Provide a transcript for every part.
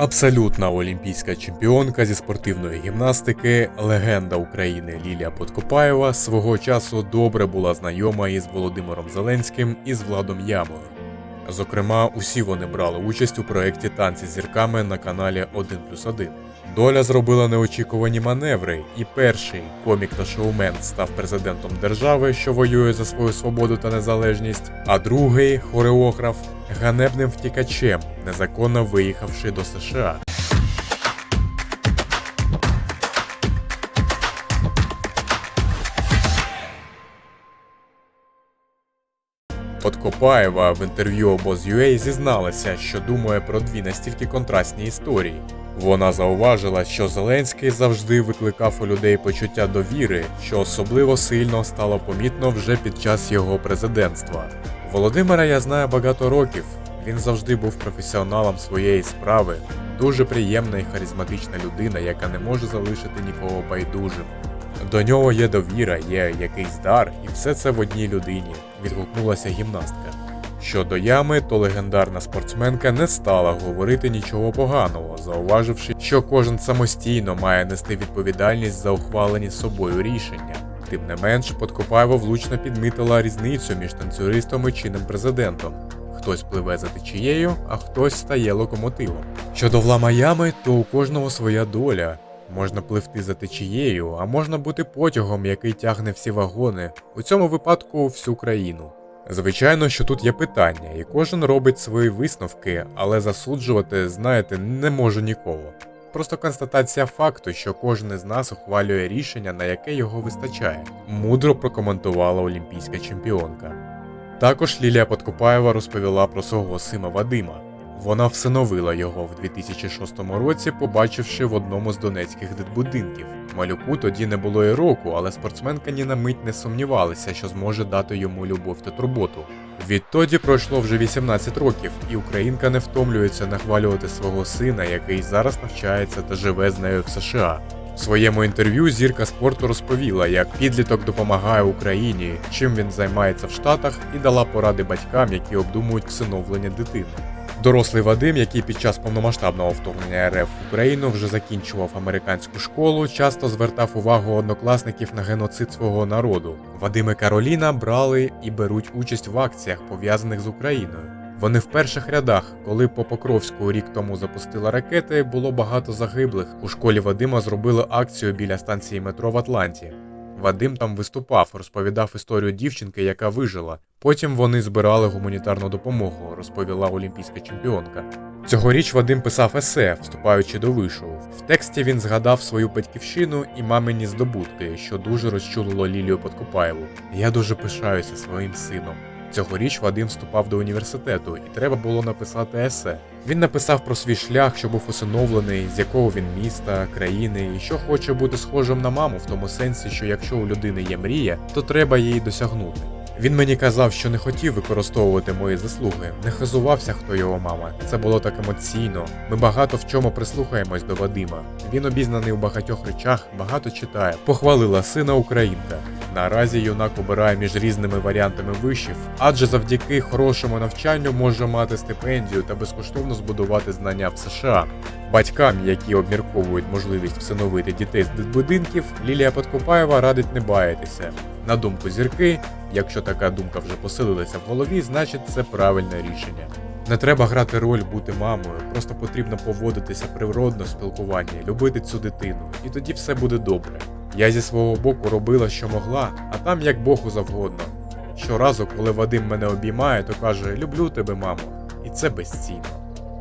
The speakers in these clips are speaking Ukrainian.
Абсолютна олімпійська чемпіонка зі спортивної гімнастики, легенда України Лілія Подкопаєва свого часу добре була знайома із Володимиром Зеленським і з Владом Ямою. Зокрема, усі вони брали участь у проєкті Танці з зірками на каналі 1 плюс 1. Доля зробила неочікувані маневри, і перший комік та шоумен став президентом держави, що воює за свою свободу та незалежність, а другий хореограф ганебним втікачем, незаконно виїхавши до США. Подкопаєва в інтерв'ю обоз.ua зізналася, що думає про дві настільки контрастні історії. Вона зауважила, що Зеленський завжди викликав у людей почуття довіри, що особливо сильно стало помітно вже під час його президентства. Володимира я знаю багато років. Він завжди був професіоналом своєї справи, дуже приємна і харизматична людина, яка не може залишити нікого байдужим. До нього є довіра, є якийсь дар, і все це в одній людині, відгукнулася гімнастка. Щодо ями, то легендарна спортсменка не стала говорити нічого поганого, зауваживши, що кожен самостійно має нести відповідальність за ухвалені собою рішення. Тим не менш, Подкопаєва влучно підмітила різницю між танцюристом і чинним президентом. Хтось пливе за течією, а хтось стає локомотивом. Щодо влама ями, то у кожного своя доля. Можна пливти за течією, а можна бути потягом, який тягне всі вагони, у цьому випадку всю країну. Звичайно, що тут є питання, і кожен робить свої висновки, але засуджувати, знаєте, не можу нікого. Просто констатація факту, що кожен із нас ухвалює рішення, на яке його вистачає, мудро прокоментувала олімпійська чемпіонка. Також Лілія Подкопаєва розповіла про свого сина Вадима. Вона всиновила його в 2006 році, побачивши в одному з донецьких дитбудинків. Малюку тоді не було і року, але спортсменка ні на мить не сумнівалася, що зможе дати йому любов та турботу. Відтоді пройшло вже 18 років, і українка не втомлюється нахвалювати свого сина, який зараз навчається та живе з нею в США. В своєму інтерв'ю зірка спорту розповіла, як підліток допомагає Україні, чим він займається в Штатах, і дала поради батькам, які обдумують всиновлення дитини. Дорослий Вадим, який під час повномасштабного вторгнення РФ в Україну вже закінчував американську школу, часто звертав увагу однокласників на геноцид свого народу. Вадим і Кароліна брали і беруть участь в акціях, пов'язаних з Україною. Вони в перших рядах, коли по Покровську рік тому запустила ракети, було багато загиблих. У школі Вадима зробили акцію біля станції метро в Атланті. Вадим там виступав, розповідав історію дівчинки, яка вижила. Потім вони збирали гуманітарну допомогу, розповіла олімпійська чемпіонка. Цьогоріч Вадим писав есе, вступаючи до вишу. В тексті він згадав свою батьківщину і мамині здобутки, що дуже розчулило Лілію Подкопаєву. Я дуже пишаюся своїм сином. Цьогоріч Вадим вступав до університету, і треба було написати есе. Він написав про свій шлях, що був усиновлений, з якого він міста, країни, і що хоче бути схожим на маму, в тому сенсі, що якщо у людини є мрія, то треба її досягнути. Він мені казав, що не хотів використовувати мої заслуги, не хизувався, хто його мама. Це було так емоційно. Ми багато в чому прислухаємось до Вадима. Він обізнаний у багатьох речах, багато читає. Похвалила сина Українка. Наразі юнак обирає між різними варіантами вишів, адже завдяки хорошому навчанню може мати стипендію та безкоштовно збудувати знання в США. Батькам, які обмірковують можливість всиновити дітей з дитбудинків, Лілія Подкопаєва радить не баятися. На думку зірки, якщо така думка вже поселилася в голові, значить це правильне рішення. Не треба грати роль бути мамою, просто потрібно поводитися природно в спілкуванні, любити цю дитину, і тоді все буде добре. Я зі свого боку робила, що могла, а там як Богу завгодно. Щоразу, коли Вадим мене обіймає, то каже Люблю тебе, мамо, і це безцінно.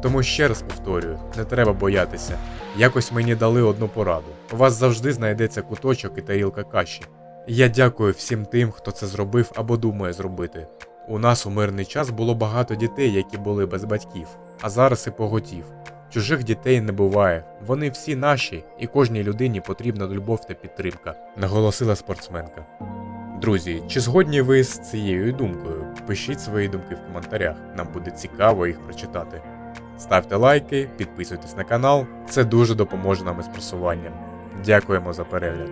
Тому ще раз повторюю, не треба боятися. Якось мені дали одну пораду. У вас завжди знайдеться куточок і тарілка каші. Я дякую всім тим, хто це зробив або думає зробити. У нас у мирний час було багато дітей, які були без батьків, а зараз і поготів. Чужих дітей не буває, вони всі наші, і кожній людині потрібна любов та підтримка, наголосила спортсменка. Друзі, чи згодні ви з цією думкою? Пишіть свої думки в коментарях, нам буде цікаво їх прочитати. Ставте лайки, підписуйтесь на канал, це дуже допоможе нам із просуванням. Дякуємо за перегляд.